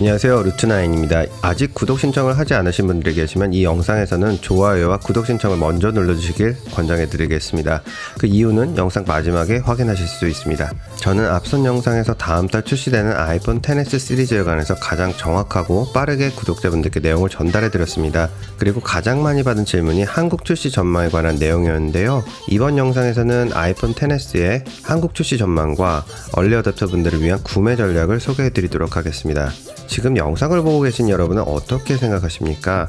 안녕하세요. 루트나인입니다. 아직 구독 신청을 하지 않으신 분들이 계시면 이 영상에서는 좋아요와 구독 신청을 먼저 눌러주시길 권장해 드리겠습니다. 그 이유는 영상 마지막에 확인하실 수 있습니다. 저는 앞선 영상에서 다음 달 출시되는 아이폰 XS 시리즈에 관해서 가장 정확하고 빠르게 구독자분들께 내용을 전달해 드렸습니다. 그리고 가장 많이 받은 질문이 한국 출시 전망에 관한 내용이었는데요. 이번 영상에서는 아이폰 XS의 한국 출시 전망과 얼리 어댑터 분들을 위한 구매 전략을 소개해 드리도록 하겠습니다 지금 영상을 보고 계신 여러분은 어떻게 생각하십니까?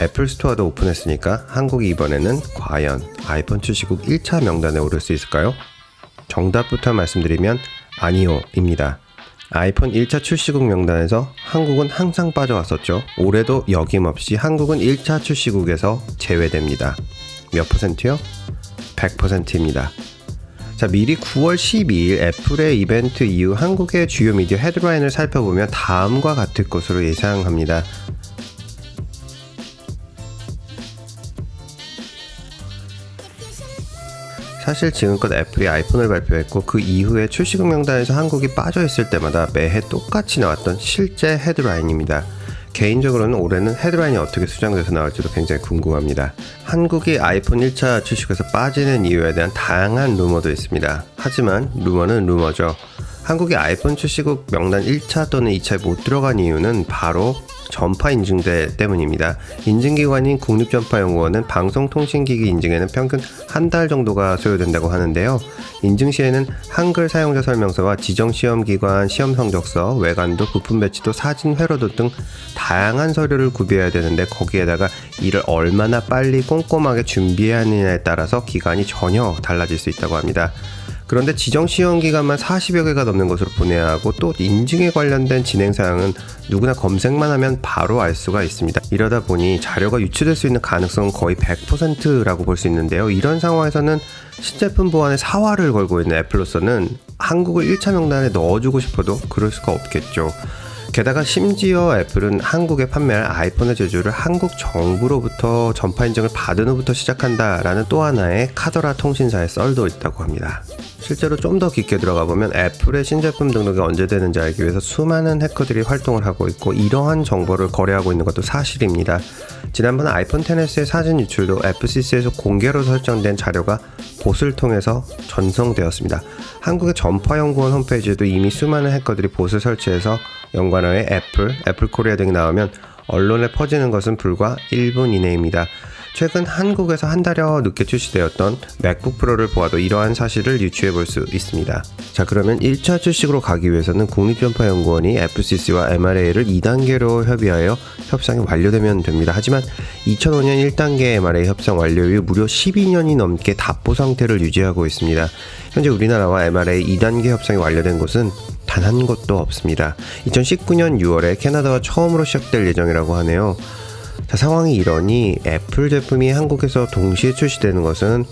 애플 스토어도 오픈했으니까 한국이 이번에는 과연 아이폰 출시국 1차 명단에 오를 수 있을까요? 정답부터 말씀드리면 아니요입니다. 아이폰 1차 출시국 명단에서 한국은 항상 빠져왔었죠. 올해도 여김없이 한국은 1차 출시국에서 제외됩니다. 몇 퍼센트요? 100%입니다. 자, 미리 9월 12일 애플의 이벤트 이후 한국의 주요 미디어 헤드라인을 살펴보면 다음과 같을 것으로 예상합니다. 사실 지금껏 애플이 아이폰을 발표했고 그 이후에 출시국 명단에서 한국이 빠져 있을 때마다 매해 똑같이 나왔던 실제 헤드라인입니다. 개인적으로는 올해는 헤드라인이 어떻게 수정돼서 나올지도 굉장히 궁금합니다. 한국이 아이폰 1차 출시국에서 빠지는 이유에 대한 다양한 루머도 있습니다. 하지만 루머는 루머죠. 한국이 아이폰 출시국 명단 1차 또는 2차에 못 들어간 이유는 바로 전파 인증대 때문입니다. 인증기관인 국립전파연구원은 방송통신기기 인증에는 평균 한 달 정도가 소요된다고 하는데요. 인증 시에는 한글 사용자 설명서와 지정 시험기관 시험 성적서, 외관도, 부품 배치도, 사진 회로도 등 다양한 서류를 구비해야 되는데 거기에다가 이를 얼마나 빨리 꼼꼼하게 준비해야 하느냐에 따라서 기간이 전혀 달라질 수 있다고 합니다. 그런데 지정 시험 기간만 40여 개가 넘는 것으로 보내야 하고 또 인증에 관련된 진행 사항은 누구나 검색만 하면 바로 알 수가 있습니다. 이러다 보니 자료가 유출될 수 있는 가능성은 거의 100%라고 볼 수 있는데요. 이런 상황에서는 신제품 보안에 사활을 걸고 있는 애플로서는 한국을 1차 명단에 넣어주고 싶어도 그럴 수가 없겠죠. 게다가 심지어 애플은 한국에 판매할 아이폰의 제조를 한국 정부로부터 전파 인증을 받은 후부터 시작한다라는 또 하나의 카더라 통신사의 썰도 있다고 합니다. 실제로 좀 더 깊게 들어가 보면 애플의 신제품 등록이 언제 되는지 알기 위해서 수많은 해커들이 활동을 하고 있고 이러한 정보를 거래하고 있는 것도 사실입니다. 지난번 아이폰 XS의 사진 유출도 FCC에서 공개로 설정된 자료가 봇을 통해서 전송되었습니다. 한국의 전파연구원 홈페이지에도 이미 수많은 해커들이 봇을 설치해서 연관어에 애플, 애플 코리아 등이 나오면 언론에 퍼지는 것은 불과 1분 이내입니다. 최근 한국에서 한 달여 늦게 출시되었던 맥북 프로를 보아도 이러한 사실을 유추해 볼 수 있습니다. 자, 그러면 1차 출시로 가기 위해서는 국립전파연구원이 FCC와 MRA를 2단계로 협의하여 협상이 완료되면 됩니다. 하지만 2005년 1단계 MRA 협상 완료 이후 무려 12년이 넘게 답보 상태를 유지하고 있습니다. 현재 우리나라와 MRA 2단계 협상이 완료된 곳은 단 한 곳도 없습니다. 2019년 6월에 캐나다와 처음으로 시작될 예정이라고 하네요. 자, 상황이 이러니 애플 제품이 한국에서 동시에 출시되는 것은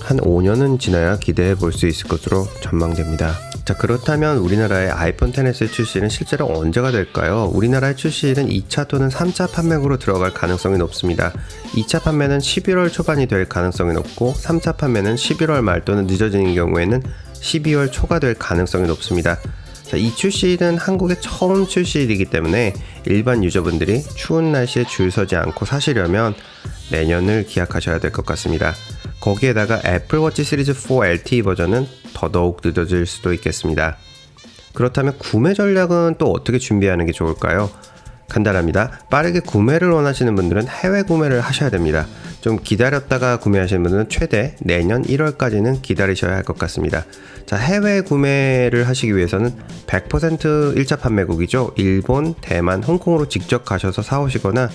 한 5년은 지나야 기대해 볼 수 있을 것으로 전망됩니다. 자, 그렇다면 우리나라의 아이폰 XS의 출시는 실제로 언제가 될까요? 우리나라의 출시는 2차 또는 3차 판매국으로 들어갈 가능성이 높습니다. 2차 판매는 11월 초반이 될 가능성이 높고 3차 판매는 11월 말 또는 늦어지는 경우에는 12월 초가 될 가능성이 높습니다. 자, 이 출시일은 한국의 처음 출시일이기 때문에 일반 유저분들이 추운 날씨에 줄 서지 않고 사시려면 내년을 기약하셔야 될 것 같습니다. 거기에다가 애플워치 시리즈 4 LTE 버전은 더더욱 늦어질 수도 있겠습니다. 그렇다면 구매 전략은 또 어떻게 준비하는 게 좋을까요? 간단합니다. 빠르게 구매를 원하시는 분들은 해외 구매를 하셔야 됩니다. 좀 기다렸다가 구매하시는 분들은 최대 내년 1월까지는 기다리셔야 할 것 같습니다. 자, 해외 구매를 하시기 위해서는 100% 1차 판매국이죠. 일본, 대만, 홍콩으로 직접 가셔서 사오시거나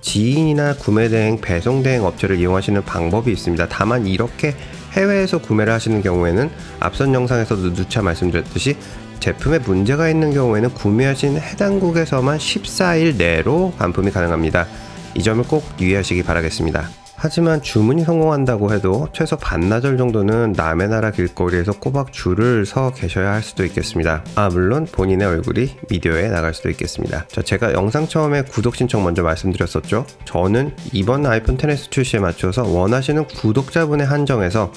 지인이나 구매대행, 배송대행 업체를 이용하시는 방법이 있습니다. 다만 이렇게 해외에서 구매를 하시는 경우에는 앞선 영상에서도 누차 말씀드렸듯이 제품에 문제가 있는 경우에는 구매하신 해당국에서만 14일 내로 반품이 가능합니다. 이 점을 꼭 유의하시기 바라겠습니다. 하지만 주문이 성공한다고 해도 최소 반나절 정도는 남의 나라 길거리에서 꼬박 줄을 서 계셔야 할 수도 있겠습니다. 아, 물론 본인의 얼굴이 미디어에 나갈 수도 있겠습니다. 자, 제가 영상 처음에 구독 신청 먼저 말씀드렸었죠? 저는 이번 아이폰 XS 출시에 맞춰서 원하시는 구독자분의 한정에서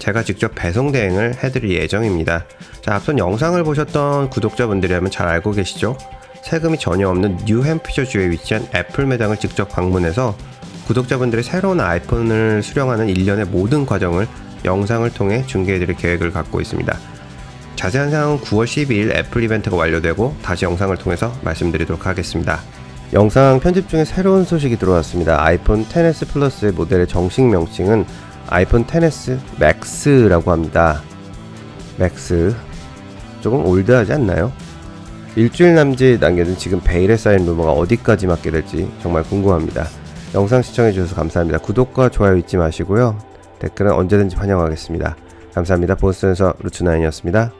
제가 직접 배송 대행을 해드릴 예정입니다. 자, 앞선 영상을 보셨던 구독자분들이라면 잘 알고 계시죠? 세금이 전혀 없는 뉴햄피셔주에 위치한 애플 매장을 직접 방문해서 구독자분들의 새로운 아이폰을 수령하는 일련의 모든 과정을 영상을 통해 중계해드릴 계획을 갖고 있습니다. 자세한 사항은 9월 12일 애플 이벤트가 완료되고 다시 영상을 통해서 말씀드리도록 하겠습니다. 영상 편집 중에 새로운 소식이 들어왔습니다. 아이폰 XS 플러스의 모델의 정식 명칭은 아이폰 XS 맥스라고 합니다. 맥스 조금 올드하지 않나요? 일주일 남짓 남겨둔 지금 베일에 쌓인 루머가 어디까지 맞게 될지 정말 궁금합니다. 영상 시청해주셔서 감사합니다. 구독과 좋아요 잊지 마시고요. 댓글은 언제든지 환영하겠습니다. 감사합니다. 보스턴에서 루츠나인이었습니다.